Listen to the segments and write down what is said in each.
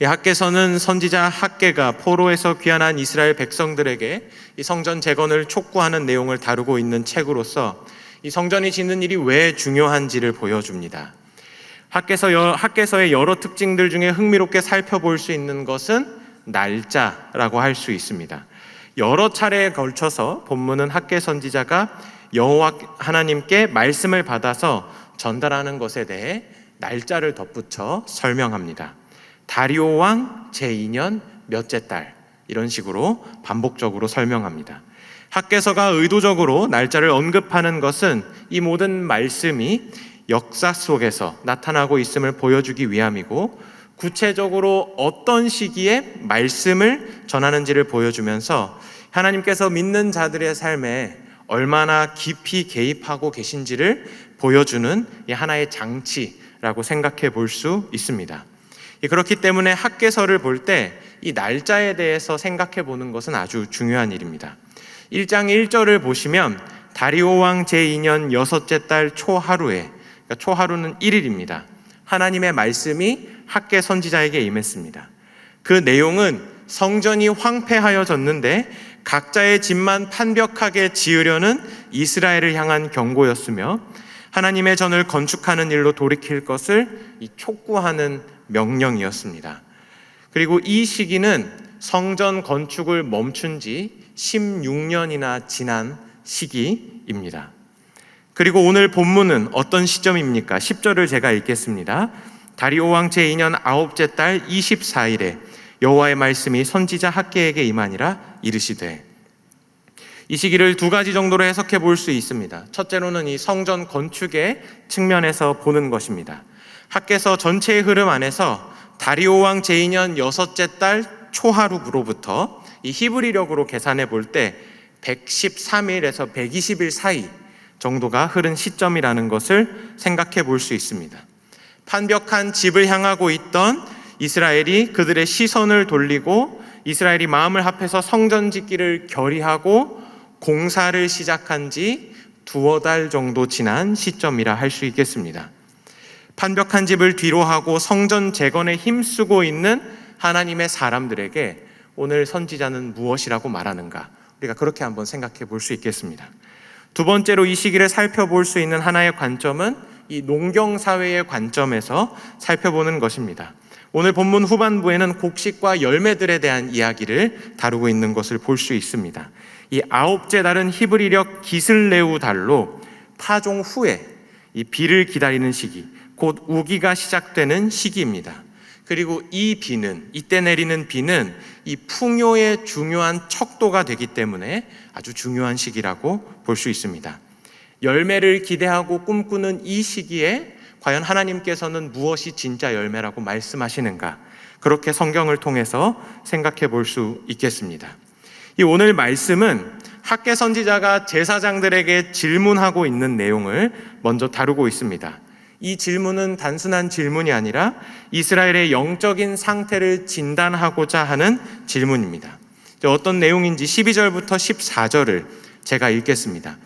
이 학계서는 선지자 학계가 포로에서 귀환한 이스라엘 백성들에게 이 성전 재건을 촉구하는 내용을 다루고 있는 책으로서 이 성전이 짓는 일이 왜 중요한지를 보여줍니다. 학계서 여, 학계서의 여러 특징들 중에 흥미롭게 살펴볼 수 있는 것은 날짜라고 할 수 있습니다. 여러 차례에 걸쳐서 본문은 학계 선지자가 여호와 하나님께 말씀을 받아서 전달하는 것에 대해 날짜를 덧붙여 설명합니다. 다리오 왕 제2년 몇째 달 이런 식으로 반복적으로 설명합니다. 학계서가 의도적으로 날짜를 언급하는 것은 이 모든 말씀이 역사 속에서 나타나고 있음을 보여주기 위함이고 구체적으로 어떤 시기에 말씀을 전하는지를 보여주면서 하나님께서 믿는 자들의 삶에 얼마나 깊이 개입하고 계신지를 보여주는 하나의 장치라고 생각해 볼 수 있습니다. 그렇기 때문에 학계서를 볼 때 이 날짜에 대해서 생각해 보는 것은 아주 중요한 일입니다. 1장 1절을 보시면 다리오 왕 제2년 여섯째 달 초하루에 그러니까 초하루는 1일입니다. 하나님의 말씀이 학계 선지자에게 임했습니다. 그 내용은 성전이 황폐하여졌는데 각자의 집만 판벽하게 지으려는 이스라엘을 향한 경고였으며 하나님의 전을 건축하는 일로 돌이킬 것을 촉구하는 명령이었습니다. 그리고 이 시기는 성전 건축을 멈춘 지 16년이나 지난 시기입니다. 그리고 오늘 본문은 어떤 시점입니까? 10절을 제가 읽겠습니다. 다리오 왕 제2년 아홉째 달 24일에 여호와의 말씀이 선지자 학계에게 임하니라 이르시되 이 시기를 두 가지 정도로 해석해 볼 수 있습니다. 첫째로는 이 성전 건축의 측면에서 보는 것입니다. 학계서 전체의 흐름 안에서 다리오 왕 제2년 여섯째 달 초하루로부터 이 히브리력으로 계산해 볼 때 113일에서 120일 사이 정도가 흐른 시점이라는 것을 생각해 볼 수 있습니다. 판벽한 집을 향하고 있던 이스라엘이 그들의 시선을 돌리고 이스라엘이 마음을 합해서 성전 짓기를 결의하고 공사를 시작한 지 두어 달 정도 지난 시점이라 할 수 있겠습니다. 판벽한 집을 뒤로하고 성전 재건에 힘쓰고 있는 하나님의 사람들에게 오늘 선지자는 무엇이라고 말하는가? 우리가 그렇게 한번 생각해 볼 수 있겠습니다. 두 번째로 이 시기를 살펴볼 수 있는 하나의 관점은 이 농경 사회의 관점에서 살펴보는 것입니다. 오늘 본문 후반부에는 곡식과 열매들에 대한 이야기를 다루고 있는 것을 볼 수 있습니다. 이 아홉째 달은 히브리력 기슬레우 달로 파종 후에 이 비를 기다리는 시기, 곧 우기가 시작되는 시기입니다. 그리고 이 비는 이때 내리는 비는 이 풍요의 중요한 척도가 되기 때문에 아주 중요한 시기라고 볼 수 있습니다. 열매를 기대하고 꿈꾸는 이 시기에 과연 하나님께서는 무엇이 진짜 열매라고 말씀하시는가? 그렇게 성경을 통해서 생각해 볼 수 있겠습니다. 이 오늘 말씀은 학계 선지자가 제사장들에게 질문하고 있는 내용을 먼저 다루고 있습니다. 이 질문은 단순한 질문이 아니라 이스라엘의 영적인 상태를 진단하고자 하는 질문입니다. 어떤 내용인지 12절부터 14절을 제가 읽겠습니다.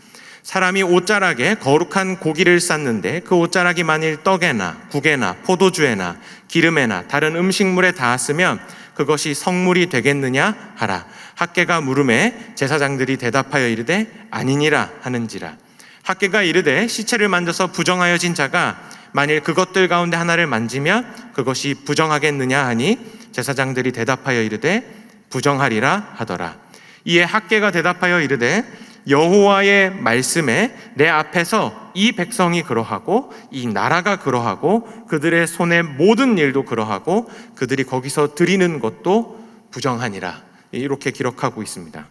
사람이 옷자락에 거룩한 고기를 쌌는데 그 옷자락이 만일 떡에나 국에나 포도주에나 기름에나 다른 음식물에 닿았으면 그것이 성물이 되겠느냐 하라. 학계가 물음에 제사장들이 대답하여 이르되 아니니라 하는지라. 학계가 이르되 시체를 만져서 부정하여진 자가 만일 그것들 가운데 하나를 만지면 그것이 부정하겠느냐 하니 제사장들이 대답하여 이르되 부정하리라 하더라. 이에 학계가 대답하여 이르되 여호와의 말씀에 내 앞에서 이 백성이 그러하고 이 나라가 그러하고 그들의 손의 모든 일도 그러하고 그들이 거기서 드리는 것도 부정하니라 이렇게 기록하고 있습니다.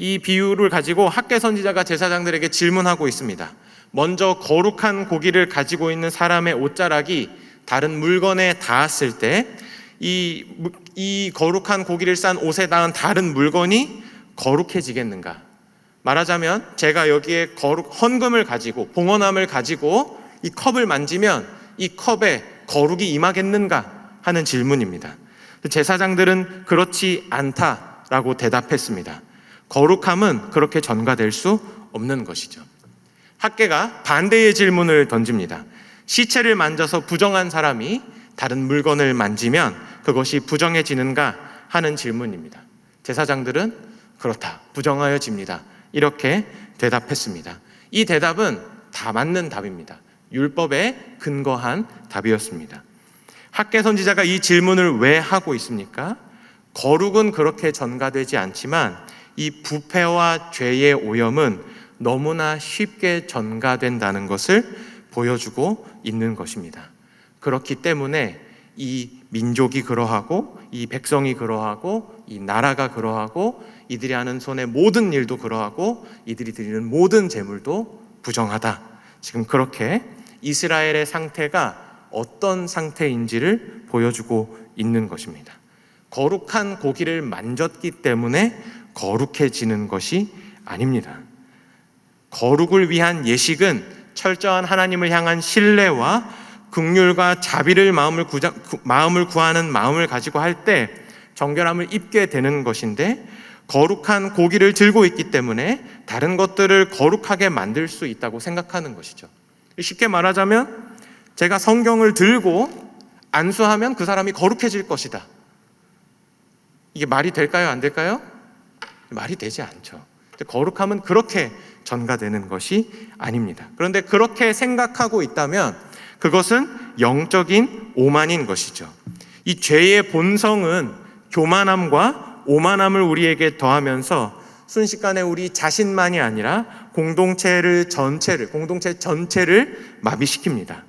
이 비유를 가지고 학계 선지자가 제사장들에게 질문하고 있습니다. 먼저 거룩한 고기를 가지고 있는 사람의 옷자락이 다른 물건에 닿았을 때 이 이 거룩한 고기를 싼 옷에 닿은 다른 물건이 거룩해지겠는가? 말하자면 제가 여기에 거룩 헌금을 가지고 봉헌함을 가지고 이 컵을 만지면 이 컵에 거룩이 임하겠는가 하는 질문입니다. 제사장들은 그렇지 않다라고 대답했습니다. 거룩함은 그렇게 전가될 수 없는 것이죠. 학계가 반대의 질문을 던집니다. 시체를 만져서 부정한 사람이 다른 물건을 만지면 그것이 부정해지는가 하는 질문입니다. 제사장들은 그렇다. 부정하여집니다. 이렇게 대답했습니다. 이 대답은 다 맞는 답입니다. 율법에 근거한 답이었습니다. 학계 선지자가 이 질문을 왜 하고 있습니까? 거룩은 그렇게 전가되지 않지만 이 부패와 죄의 오염은 너무나 쉽게 전가된다는 것을 보여주고 있는 것입니다. 그렇기 때문에 이 민족이 그러하고 이 백성이 그러하고 이 나라가 그러하고 이들이 하는 손의 모든 일도 그러하고 이들이 드리는 모든 재물도 부정하다. 지금 그렇게 이스라엘의 상태가 어떤 상태인지를 보여주고 있는 것입니다. 거룩한 고기를 만졌기 때문에 거룩해지는 것이 아닙니다. 거룩을 위한 예식은 철저한 하나님을 향한 신뢰와 극률과 자비를 마음을, 구자, 구, 마음을 구하는 마음을 가지고 할 때 정결함을 입게 되는 것인데 거룩한 고기를 들고 있기 때문에 다른 것들을 거룩하게 만들 수 있다고 생각하는 것이죠. 쉽게 말하자면 제가 성경을 들고 안수하면 그 사람이 거룩해질 것이다. 이게 말이 될까요? 안 될까요? 말이 되지 않죠. 거룩함은 그렇게 전가되는 것이 아닙니다. 그런데 그렇게 생각하고 있다면 그것은 영적인 오만인 것이죠. 이 죄의 본성은 교만함과 오만함을 우리에게 더하면서 순식간에 우리 자신만이 아니라 공동체를 전체를 공동체 전체를 마비시킵니다.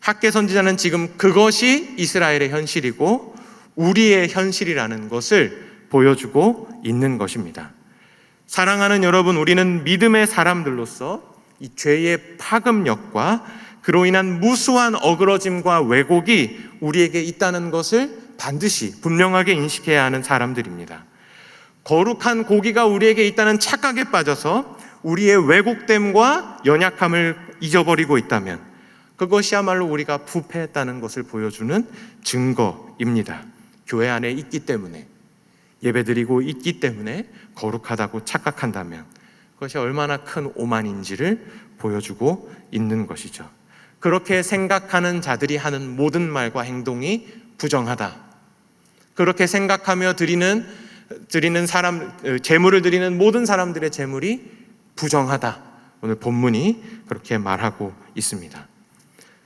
학계 선지자는 지금 그것이 이스라엘의 현실이고 우리의 현실이라는 것을 보여주고 있는 것입니다. 사랑하는 여러분, 우리는 믿음의 사람들로서 이 죄의 파급력과 그로 인한 무수한 어그러짐과 왜곡이 우리에게 있다는 것을 반드시 분명하게 인식해야 하는 사람들입니다. 거룩한 고기가 우리에게 있다는 착각에 빠져서 우리의 왜곡됨과 연약함을 잊어버리고 있다면 그것이야말로 우리가 부패했다는 것을 보여주는 증거입니다. 교회 안에 있기 때문에 예배드리고 있기 때문에 거룩하다고 착각한다면 그것이 얼마나 큰 오만인지를 보여주고 있는 것이죠. 그렇게 생각하는 자들이 하는 모든 말과 행동이 부정하다. 그렇게 생각하며 드리는 드리는 사람 재물을 드리는 모든 사람들의 재물이 부정하다. 오늘 본문이 그렇게 말하고 있습니다.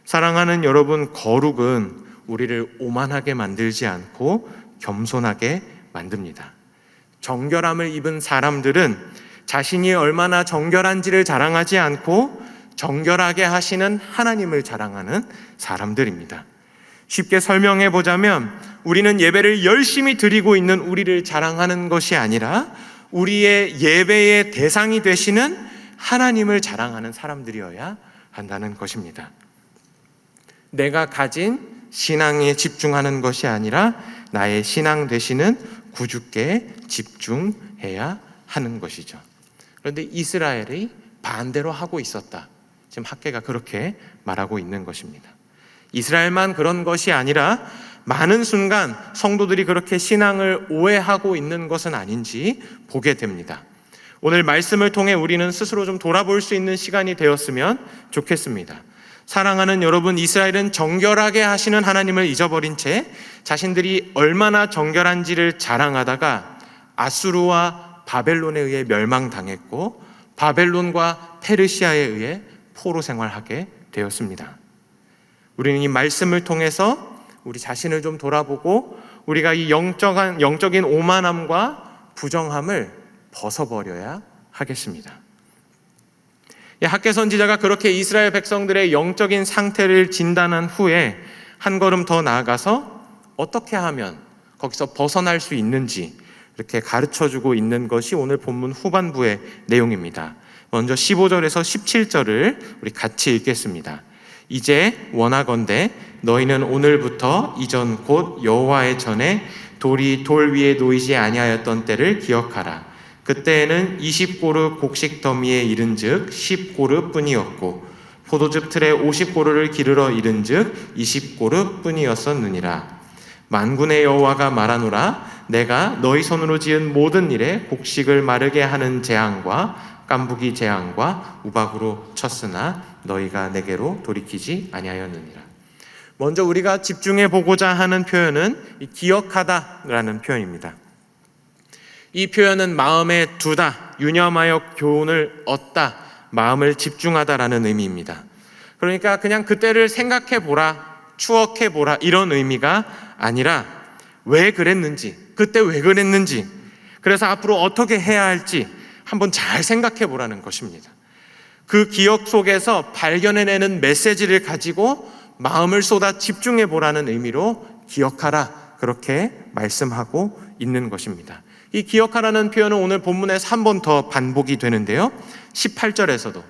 사랑하는 여러분, 거룩은 우리를 오만하게 만들지 않고 겸손하게 만듭니다. 정결함을 입은 사람들은 자신이 얼마나 정결한지를 자랑하지 않고 정결하게 하시는 하나님을 자랑하는 사람들입니다. 쉽게 설명해 보자면 우리는 예배를 열심히 드리고 있는 우리를 자랑하는 것이 아니라 우리의 예배의 대상이 되시는 하나님을 자랑하는 사람들이어야 한다는 것입니다. 내가 가진 신앙에 집중하는 것이 아니라 나의 신앙 되시는 구주께 집중해야 하는 것이죠. 그런데 이스라엘이 반대로 하고 있었다. 지금 학계가 그렇게 말하고 있는 것입니다. 이스라엘만 그런 것이 아니라 많은 순간 성도들이 그렇게 신앙을 오해하고 있는 것은 아닌지 보게 됩니다. 오늘 말씀을 통해 우리는 스스로 좀 돌아볼 수 있는 시간이 되었으면 좋겠습니다. 사랑하는 여러분, 이스라엘은 정결하게 하시는 하나님을 잊어버린 채 자신들이 얼마나 정결한지를 자랑하다가 아수르와 바벨론에 의해 멸망당했고 바벨론과 페르시아에 의해 포로 생활하게 되었습니다. 우리는 이 말씀을 통해서 우리 자신을 좀 돌아보고 우리가 이 영적한, 영적인 오만함과 부정함을 벗어버려야 하겠습니다. 학계 선지자가 그렇게 이스라엘 백성들의 영적인 상태를 진단한 후에 한 걸음 더 나아가서 어떻게 하면 거기서 벗어날 수 있는지 이렇게 가르쳐 주고 있는 것이 오늘 본문 후반부의 내용입니다. 먼저 15절에서 17절을 우리 같이 읽겠습니다. 이제 원하건대 너희는 오늘부터 이전 곧 여호와의 전에 돌이 돌 위에 놓이지 아니하였던 때를 기억하라. 그때에는 20고르 곡식 더미에 이른즉 10고르 뿐이었고 포도즙 틀에 50고르를 기르러 이른즉 20고르 뿐이었었느니라. 만군의 여호와가 말하노라 내가 너희 손으로 지은 모든 일에 곡식을 마르게 하는 재앙과 깐부기 재앙과 우박으로 쳤으나 너희가 내게로 돌이키지 아니하였느니라. 먼저 우리가 집중해 보고자 하는 표현은 이 기억하다라는 표현입니다. 이 표현은 마음에 두다, 유념하여 교훈을 얻다, 마음을 집중하다라는 의미입니다. 그러니까 그냥 그때를 생각해 보라, 추억해 보라 이런 의미가 아니라 왜 그랬는지, 그때 왜 그랬는지, 그래서 앞으로 어떻게 해야 할지 한번 잘 생각해 보라는 것입니다. 그 기억 속에서 발견해내는 메시지를 가지고 마음을 쏟아 집중해 보라는 의미로 기억하라 그렇게 말씀하고 있는 것입니다. 이 기억하라는 표현은 오늘 본문에서 한번더 반복이 되는데요. 18절에서도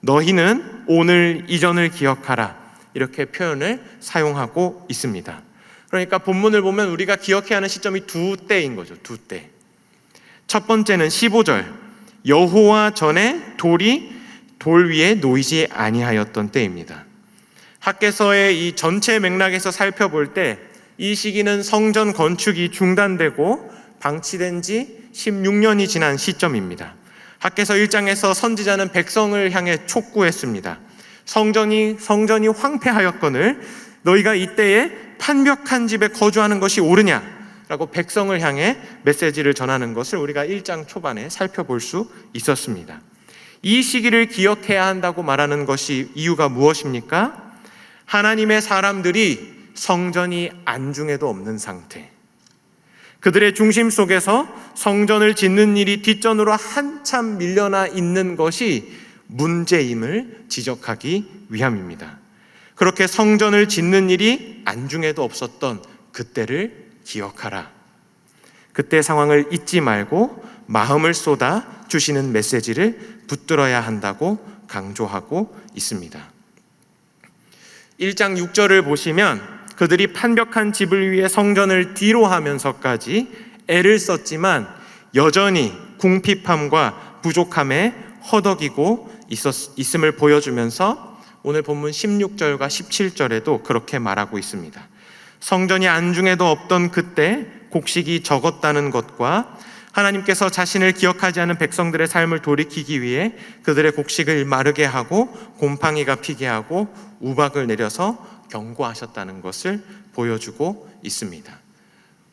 너희는 오늘 이전을 기억하라 이렇게 표현을 사용하고 있습니다. 그러니까 본문을 보면 우리가 기억해야 하는 시점이 두 때인 거죠. 두 때. 첫 번째는 15절 여호와 전에 돌이 돌 위에 놓이지 아니하였던 때입니다. 학계서의 이 전체 맥락에서 살펴볼 때 이 시기는 성전 건축이 중단되고 방치된 지 16년이 지난 시점입니다. 학계서 1장에서 선지자는 백성을 향해 촉구했습니다. 성전이 성전이 황폐하였거늘 너희가 이때에 판벽한 집에 거주하는 것이 옳으냐라고 백성을 향해 메시지를 전하는 것을 우리가 1장 초반에 살펴볼 수 있었습니다. 이 시기를 기억해야 한다고 말하는 것이 이유가 무엇입니까? 하나님의 사람들이 성전이 안중에도 없는 상태. 그들의 중심 속에서 성전을 짓는 일이 뒷전으로 한참 밀려나 있는 것이 문제임을 지적하기 위함입니다. 그렇게 성전을 짓는 일이 안중에도 없었던 그때를 기억하라. 그때 상황을 잊지 말고 마음을 쏟아 주시는 메시지를 붙들어야 한다고 강조하고 있습니다. 1장 6절을 보시면 그들이 판벽한 집을 위해 성전을 뒤로 하면서까지 애를 썼지만 여전히 궁핍함과 부족함에 허덕이고 있었, 있음을 보여주면서 오늘 본문 16절과 17절에도 그렇게 말하고 있습니다. 성전이 안중에도 없던 그때 곡식이 적었다는 것과 하나님께서 자신을 기억하지 않은 백성들의 삶을 돌이키기 위해 그들의 곡식을 마르게 하고 곰팡이가 피게 하고 우박을 내려서 경고하셨다는 것을 보여주고 있습니다.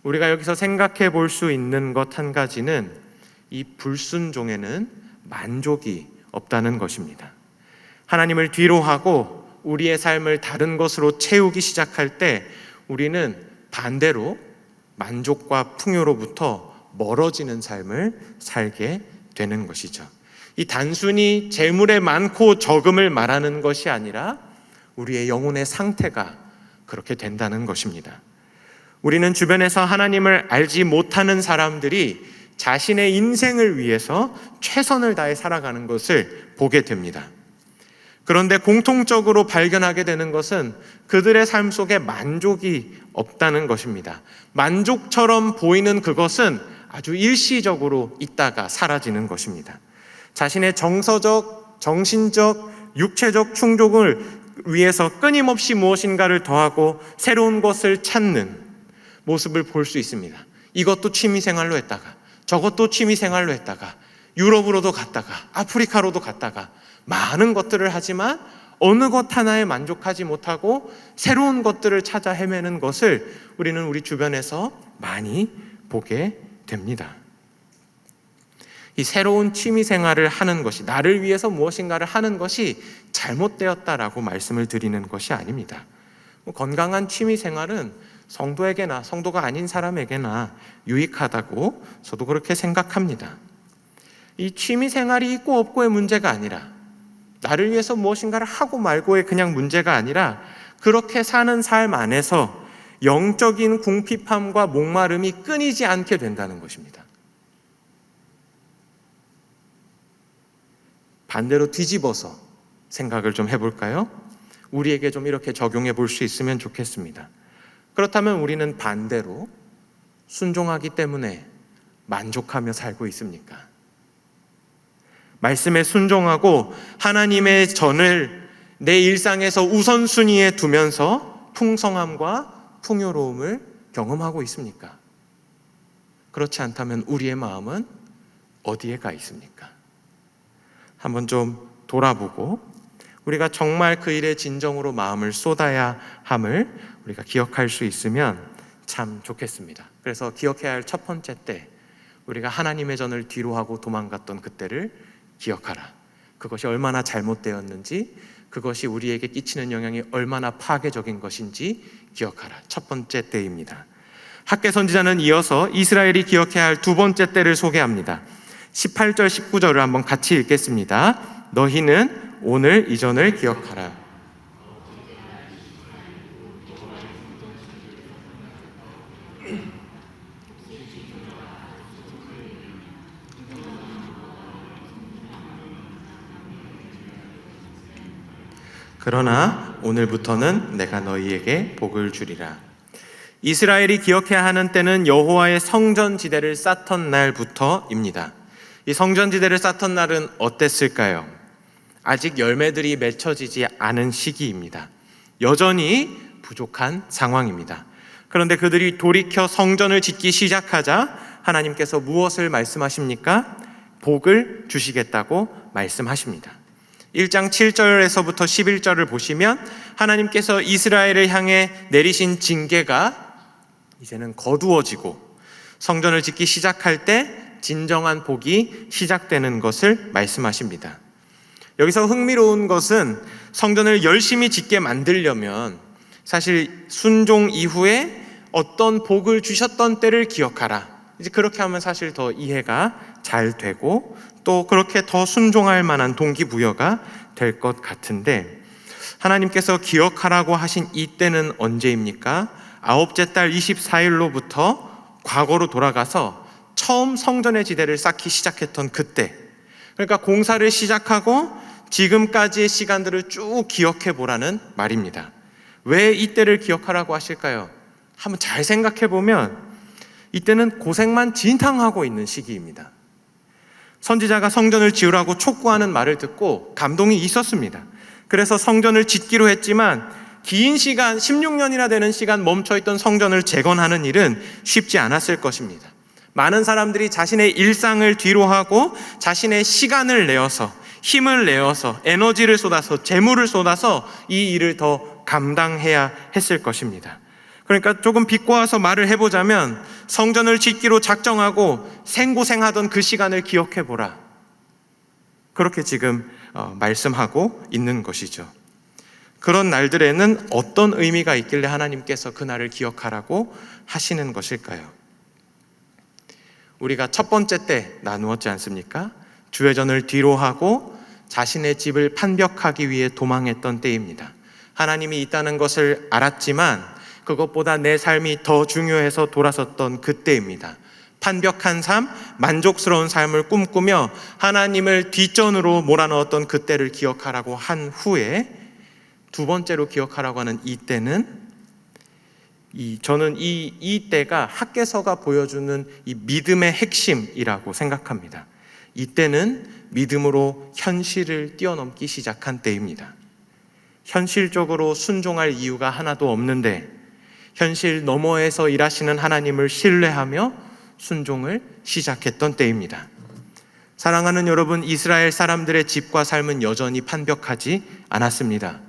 우리가 여기서 생각해 볼 수 있는 것 한 가지는 이 불순종에는 만족이 없다는 것입니다. 하나님을 뒤로 하고 우리의 삶을 다른 것으로 채우기 시작할 때 우리는 반대로 만족과 풍요로부터 멀어지는 삶을 살게 되는 것이죠. 이 단순히 재물의 많고 적음을 말하는 것이 아니라 우리의 영혼의 상태가 그렇게 된다는 것입니다. 우리는 주변에서 하나님을 알지 못하는 사람들이 자신의 인생을 위해서 최선을 다해 살아가는 것을 보게 됩니다. 그런데 공통적으로 발견하게 되는 것은 그들의 삶 속에 만족이 없다는 것입니다. 만족처럼 보이는 그것은 아주 일시적으로 있다가 사라지는 것입니다. 자신의 정서적, 정신적, 육체적 충족을 위해서 끊임없이 무엇인가를 더하고 새로운 것을 찾는 모습을 볼 수 있습니다. 이것도 취미 생활로 했다가 저것도 취미 생활로 했다가 유럽으로도 갔다가 아프리카로도 갔다가 많은 것들을 하지만 어느 것 하나에 만족하지 못하고 새로운 것들을 찾아 헤매는 것을 우리는 우리 주변에서 많이 보게 됩니다. 이 새로운 취미 생활을 하는 것이 나를 위해서 무엇인가를 하는 것이 잘못되었다라고 말씀을 드리는 것이 아닙니다. 뭐 건강한 취미 생활은 성도에게나 성도가 아닌 사람에게나 유익하다고 저도 그렇게 생각합니다. 이 취미 생활이 있고 없고의 문제가 아니라 나를 위해서 무엇인가를 하고 말고의 그냥 문제가 아니라 그렇게 사는 삶 안에서 영적인 궁핍함과 목마름이 끊이지 않게 된다는 것입니다. 반대로 뒤집어서 생각을 좀 해볼까요? 우리에게 좀 이렇게 적용해 볼 수 있으면 좋겠습니다. 그렇다면 우리는 반대로 순종하기 때문에 만족하며 살고 있습니까? 말씀에 순종하고 하나님의 전을 내 일상에서 우선순위에 두면서 풍성함과 풍요로움을 경험하고 있습니까? 그렇지 않다면 우리의 마음은 어디에 가 있습니까? 한번 좀 돌아보고 우리가 정말 그 일에 진정으로 마음을 쏟아야 함을 우리가 기억할 수 있으면 참 좋겠습니다. 그래서 기억해야 할 첫 번째 때 우리가 하나님의 전을 뒤로 하고 도망갔던 그때를 기억하라. 그것이 얼마나 잘못되었는지 그것이 우리에게 끼치는 영향이 얼마나 파괴적인 것인지 기억하라. 첫 번째 때입니다. 학계 선지자는 이어서 이스라엘이 기억해야 할 두 번째 때를 소개합니다. 18절 19절을 한번 같이 읽겠습니다. 너희는 오늘 이전을 기억하라. 그러나 오늘부터는 내가 너희에게 복을 주리라. 이스라엘이 기억해야 하는 때는 여호와의 성전 지대를 쌓던 날부터입니다. 이 성전 지대를 쌓던 날은 어땠을까요? 아직 열매들이 맺혀지지 않은 시기입니다. 여전히 부족한 상황입니다. 그런데 그들이 돌이켜 성전을 짓기 시작하자 하나님께서 무엇을 말씀하십니까? 복을 주시겠다고 말씀하십니다. 1장 7절에서부터 11절을 보시면 하나님께서 이스라엘을 향해 내리신 징계가 이제는 거두어지고 성전을 짓기 시작할 때 진정한 복이 시작되는 것을 말씀하십니다. 여기서 흥미로운 것은 성전을 열심히 짓게 만들려면 사실 순종 이후에 어떤 복을 주셨던 때를 기억하라. 이제 그렇게 하면 사실 더 이해가 잘 되고 또 그렇게 더 순종할 만한 동기부여가 될 것 같은데 하나님께서 기억하라고 하신 이때는 언제입니까? 아홉째 달 24일로부터 과거로 돌아가서 처음 성전의 지대를 쌓기 시작했던 그때 그러니까 공사를 시작하고 지금까지의 시간들을 쭉 기억해 보라는 말입니다. 왜 이때를 기억하라고 하실까요? 한번 잘 생각해 보면 이때는 고생만 진탕하고 있는 시기입니다. 선지자가 성전을 지으라고 촉구하는 말을 듣고 감동이 있었습니다. 그래서 성전을 짓기로 했지만 긴 시간, 16년이나 되는 시간 멈춰있던 성전을 재건하는 일은 쉽지 않았을 것입니다. 많은 사람들이 자신의 일상을 뒤로하고 자신의 시간을 내어서 힘을 내어서 에너지를 쏟아서 재물을 쏟아서 이 일을 더 감당해야 했을 것입니다. 그러니까 조금 비꼬아서 말을 해보자면 성전을 짓기로 작정하고 생고생하던 그 시간을 기억해 보라. 그렇게 지금 어, 말씀하고 있는 것이죠. 그런 날들에는 어떤 의미가 있길래 하나님께서 그 날을 기억하라고 하시는 것일까요? 우리가 첫 번째 때 나누었지 않습니까? 주회전을 뒤로 하고 자신의 집을 판벽하기 위해 도망했던 때입니다. 하나님이 있다는 것을 알았지만 그것보다 내 삶이 더 중요해서 돌아섰던 그때입니다. 판벽한 삶, 만족스러운 삶을 꿈꾸며 하나님을 뒷전으로 몰아넣었던 그때를 기억하라고 한 후에 두 번째로 기억하라고 하는 이때는 이 저는 이 이때가 학계서가 보여주는 이 믿음의 핵심이라고 생각합니다. 이때는 믿음으로 현실을 뛰어넘기 시작한 때입니다. 현실적으로 순종할 이유가 하나도 없는데 현실 너머에서 일하시는 하나님을 신뢰하며 순종을 시작했던 때입니다. 사랑하는 여러분, 이스라엘 사람들의 집과 삶은 여전히 판벽하지 않았습니다.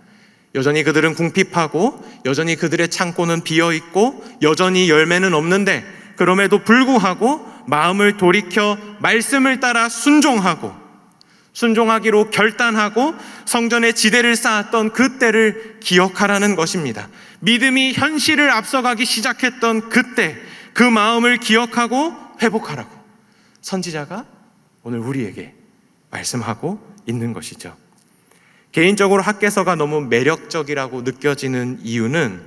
여전히 그들은 궁핍하고, 여전히 그들의 창고는 비어 있고, 여전히 열매는 없는데, 그럼에도 불구하고 마음을 돌이켜 말씀을 따라 순종하고, 순종하기로 결단하고 성전의 지대를 쌓았던 그때를 기억하라는 것입니다. 믿음이 현실을 앞서가기 시작했던 그때 그 마음을 기억하고 회복하라고 선지자가 오늘 우리에게 말씀하고 있는 것이죠. 개인적으로 학계서가 너무 매력적이라고 느껴지는 이유는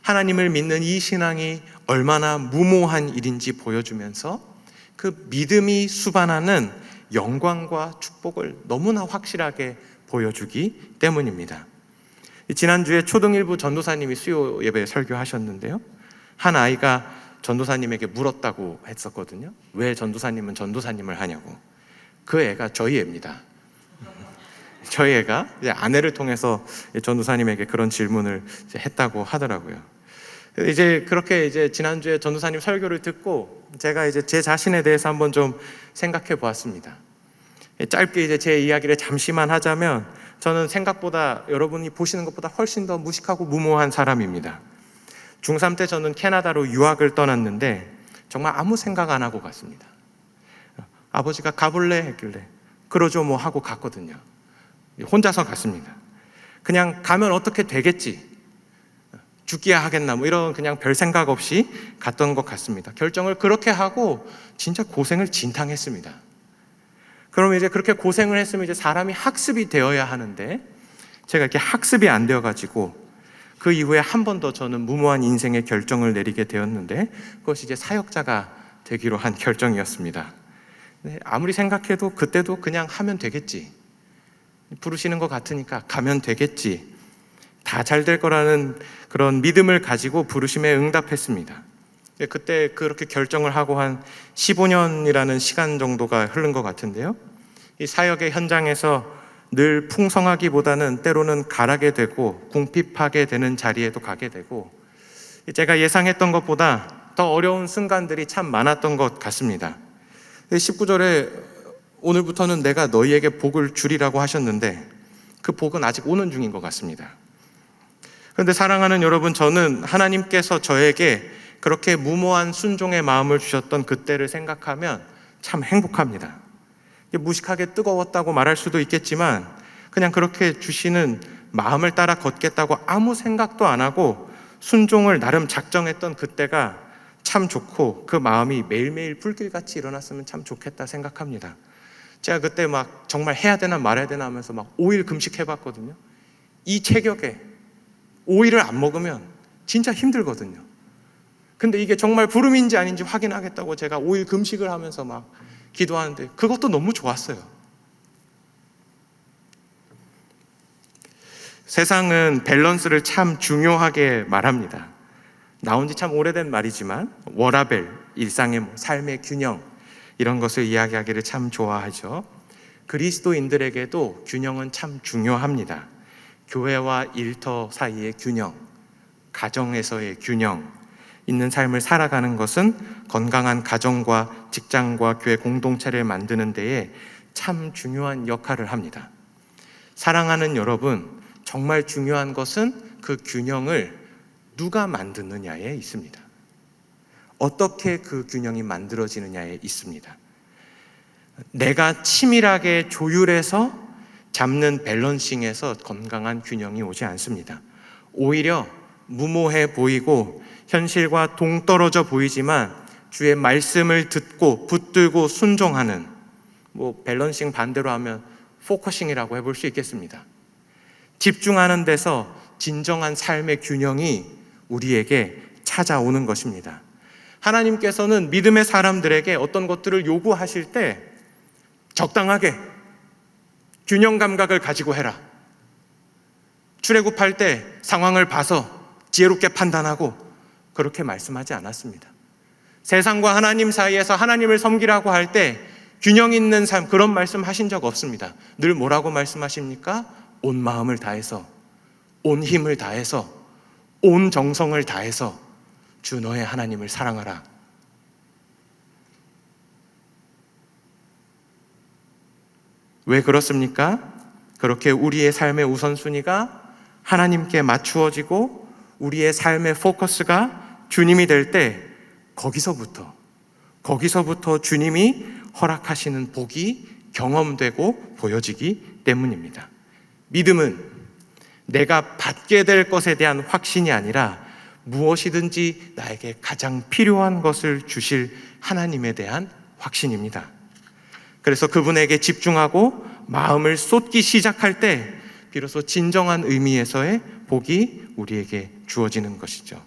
하나님을 믿는 이 신앙이 얼마나 무모한 일인지 보여주면서 그 믿음이 수반하는 영광과 축복을 너무나 확실하게 보여주기 때문입니다. 지난주에 초등일부 전도사님이 수요 예배 설교하셨는데요. 한 아이가 전도사님에게 물었다고 했었거든요. 왜 전도사님은 전도사님을 하냐고. 그 애가 저희 애입니다. 저희 애가 아내를 통해서 전도사님에게 그런 질문을 했다고 하더라고요. 이제 그렇게 이제 지난주에 전도사님 설교를 듣고 제가 이제 제 자신에 대해서 한번 좀 생각해 보았습니다. 짧게 이제 제 이야기를 잠시만 하자면 저는 생각보다 여러분이 보시는 것보다 훨씬 더 무식하고 무모한 사람입니다. 중3 때 저는 캐나다로 유학을 떠났는데 정말 아무 생각 안 하고 갔습니다. 아버지가 가볼래 했길래 그러죠 뭐 하고 갔거든요. 혼자서 갔습니다. 그냥 가면 어떻게 되겠지. 죽기야 하겠나 뭐 이런 그냥 별 생각 없이 갔던 것 같습니다. 결정을 그렇게 하고 진짜 고생을 진탕했습니다. 그러면 이제 그렇게 고생을 했으면 이제 사람이 학습이 되어야 하는데 제가 이렇게 학습이 안 되어 가지고 그 이후에 한 번 더 저는 무모한 인생의 결정을 내리게 되었는데 그것이 이제 사역자가 되기로 한 결정이었습니다. 네, 아무리 생각해도 그때도 그냥 하면 되겠지. 부르시는 것 같으니까 가면 되겠지. 다 잘 될 거라는 그런 믿음을 가지고 부르심에 응답했습니다. 네, 그때 그렇게 결정을 하고 한 15년이라는 시간 정도가 흐른 것 같은데요. 이 사역의 현장에서 늘 풍성하기보다는 때로는 가라게 되고 궁핍하게 되는 자리에도 가게 되고 제가 예상했던 것보다 더 어려운 순간들이 참 많았던 것 같습니다. 19절에 오늘부터는 내가 너희에게 복을 주리라고 하셨는데 그 복은 아직 오는 중인 것 같습니다. 그런데 사랑하는 여러분, 저는 하나님께서 저에게 그렇게 무모한 순종의 마음을 주셨던 그때를 생각하면 참 행복합니다. 무식하게 뜨거웠다고 말할 수도 있겠지만 그냥 그렇게 주시는 마음을 따라 걷겠다고 아무 생각도 안 하고 순종을 나름 작정했던 그때가 참 좋고 그 마음이 매일매일 불길같이 일어났으면 참 좋겠다 생각합니다. 제가 그때 막 정말 해야 되나 말아야 되나 하면서 막 5일 금식 해봤거든요. 이 체격에 5일을 안 먹으면 진짜 힘들거든요. 근데 이게 정말 부름인지 아닌지 확인하겠다고 제가 5일 금식을 하면서 막 기도하는데 그것도 너무 좋았어요. 세상은 밸런스를 참 중요하게 말합니다. 나온 지 참 오래된 말이지만 워라벨, 일상의 뭐 삶의 균형 이런 것을 이야기하기를 참 좋아하죠. 그리스도인들에게도 균형은 참 중요합니다. 교회와 일터 사이의 균형, 가정에서의 균형, 있는 삶을 살아가는 것은 건강한 가정과 직장과 교회 공동체를 만드는 데에 참 중요한 역할을 합니다. 사랑하는 여러분, 정말 중요한 것은 그 균형을 누가 만드느냐에 있습니다. 어떻게 그 균형이 만들어지느냐에 있습니다. 내가 치밀하게 조율해서 잡는 밸런싱에서 건강한 균형이 오지 않습니다. 오히려 무모해 보이고 현실과 동떨어져 보이지만 주의 말씀을 듣고 붙들고 순종하는 뭐 밸런싱 반대로 하면 포커싱이라고 해볼 수 있겠습니다. 집중하는 데서 진정한 삶의 균형이 우리에게 찾아오는 것입니다. 하나님께서는 믿음의 사람들에게 어떤 것들을 요구하실 때 적당하게 균형 감각을 가지고 해라. 출애굽할 때 상황을 봐서 지혜롭게 판단하고 그렇게 말씀하지 않았습니다. 세상과 하나님 사이에서 하나님을 섬기라고 할 때 균형 있는 삶 그런 말씀 하신 적 없습니다. 늘 뭐라고 말씀하십니까? 온 마음을 다해서 온 힘을 다해서 온 정성을 다해서 주 너의 하나님을 사랑하라. 왜 그렇습니까? 그렇게 우리의 삶의 우선순위가 하나님께 맞추어지고 우리의 삶의 포커스가 주님이 될 때 거기서부터 거기서부터 주님이 허락하시는 복이 경험되고 보여지기 때문입니다. 믿음은 내가 받게 될 것에 대한 확신이 아니라 무엇이든지 나에게 가장 필요한 것을 주실 하나님에 대한 확신입니다. 그래서 그분에게 집중하고 마음을 쏟기 시작할 때 비로소 진정한 의미에서의 복이 우리에게 주어지는 것이죠.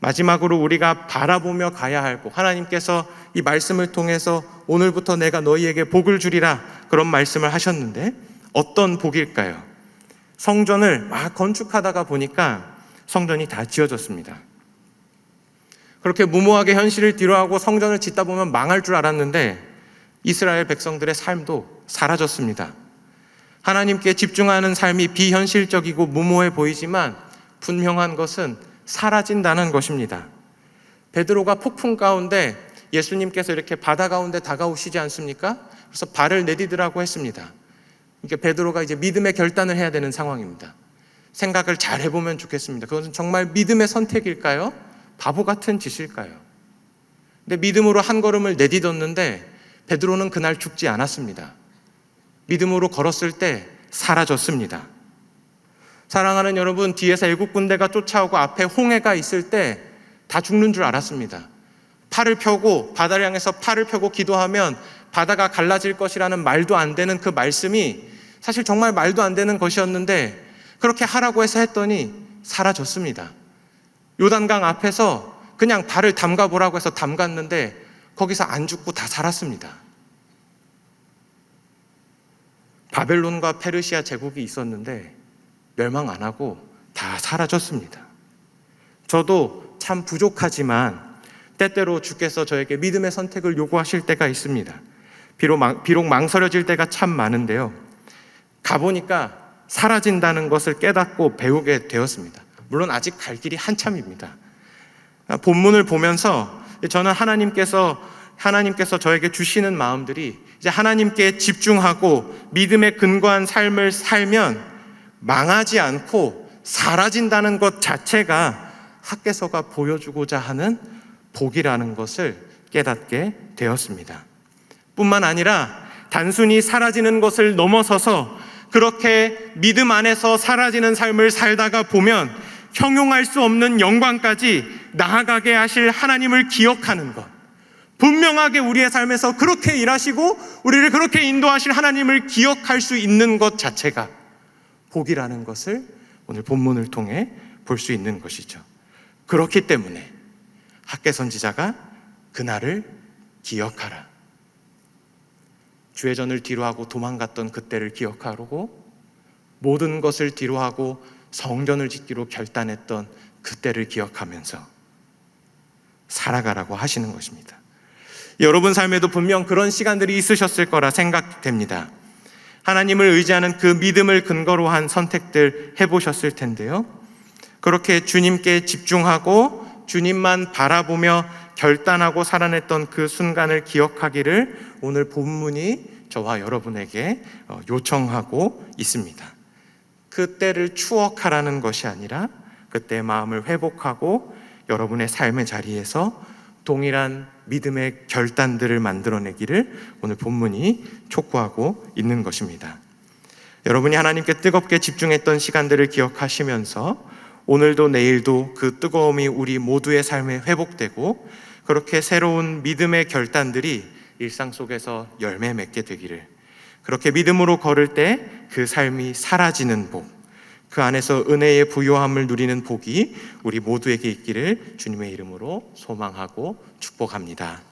마지막으로 우리가 바라보며 가야 할 복. 하나님께서 이 말씀을 통해서 오늘부터 내가 너희에게 복을 주리라 그런 말씀을 하셨는데 어떤 복일까요? 성전을 막 건축하다가 보니까 성전이 다 지어졌습니다. 그렇게 무모하게 현실을 뒤로하고 성전을 짓다 보면 망할 줄 알았는데 이스라엘 백성들의 삶도 사라졌습니다. 하나님께 집중하는 삶이 비현실적이고 무모해 보이지만 분명한 것은 사라진다는 것입니다. 베드로가 폭풍 가운데 예수님께서 이렇게 바다 가운데 다가오시지 않습니까? 그래서 발을 내디드라고 했습니다. 이게 베드로가 이제 믿음의 결단을 해야 되는 상황입니다. 생각을 잘 해보면 좋겠습니다. 그것은 정말 믿음의 선택일까요? 바보 같은 짓일까요? 근데 믿음으로 한 걸음을 내딛었는데 베드로는 그날 죽지 않았습니다. 믿음으로 걸었을 때 사라졌습니다. 사랑하는 여러분, 뒤에서 애국 군대가 쫓아오고 앞에 홍해가 있을 때 다 죽는 줄 알았습니다. 팔을 펴고 바다를 향해서 팔을 펴고 기도하면 바다가 갈라질 것이라는 말도 안 되는 그 말씀이 사실 정말 말도 안 되는 것이었는데 그렇게 하라고 해서 했더니 사라졌습니다. 요단강 앞에서 그냥 발을 담가 보라고 해서 담갔는데 거기서 안 죽고 다 살았습니다. 바벨론과 페르시아 제국이 있었는데 멸망 안 하고 다 사라졌습니다. 저도 참 부족하지만 때때로 주께서 저에게 믿음의 선택을 요구하실 때가 있습니다. 비록, 망, 비록 망설여질 때가 참 많은데요. 가보니까 사라진다는 것을 깨닫고 배우게 되었습니다. 물론 아직 갈 길이 한참입니다. 본문을 보면서 저는 하나님께서 하나님께서 저에게 주시는 마음들이 이제 하나님께 집중하고 믿음에 근거한 삶을 살면 망하지 않고 사라진다는 것 자체가 학계서가 보여주고자 하는 복이라는 것을 깨닫게 되었습니다. 뿐만 아니라 단순히 사라지는 것을 넘어서서 그렇게 믿음 안에서 사라지는 삶을 살다가 보면 형용할 수 없는 영광까지 나아가게 하실 하나님을 기억하는 것. 분명하게 우리의 삶에서 그렇게 일하시고 우리를 그렇게 인도하실 하나님을 기억할 수 있는 것 자체가 복이라는 것을 오늘 본문을 통해 볼 수 있는 것이죠. 그렇기 때문에 학계 선지자가 그날을 기억하라. 주회전을 뒤로하고 도망갔던 그때를 기억하고 모든 것을 뒤로하고 성전을 짓기로 결단했던 그때를 기억하면서 살아가라고 하시는 것입니다. 여러분 삶에도 분명 그런 시간들이 있으셨을 거라 생각됩니다. 하나님을 의지하는 그 믿음을 근거로 한 선택들 해보셨을 텐데요. 그렇게 주님께 집중하고 주님만 바라보며 결단하고 살아냈던 그 순간을 기억하기를 오늘 본문이 저와 여러분에게 어, 요청하고 있습니다. 그때를 추억하라는 것이 아니라 그때 마음을 회복하고 여러분의 삶의 자리에서 동일한 믿음의 결단들을 만들어내기를 오늘 본문이 촉구하고 있는 것입니다. 여러분이 하나님께 뜨겁게 집중했던 시간들을 기억하시면서 오늘도 내일도 그 뜨거움이 우리 모두의 삶에 회복되고 그렇게 새로운 믿음의 결단들이 일상 속에서 열매 맺게 되기를 그렇게 믿음으로 걸을 때 그 삶이 사라지는 복, 그 안에서 은혜의 부요함을 누리는 복이 우리 모두에게 있기를 주님의 이름으로 소망하고 축복합니다.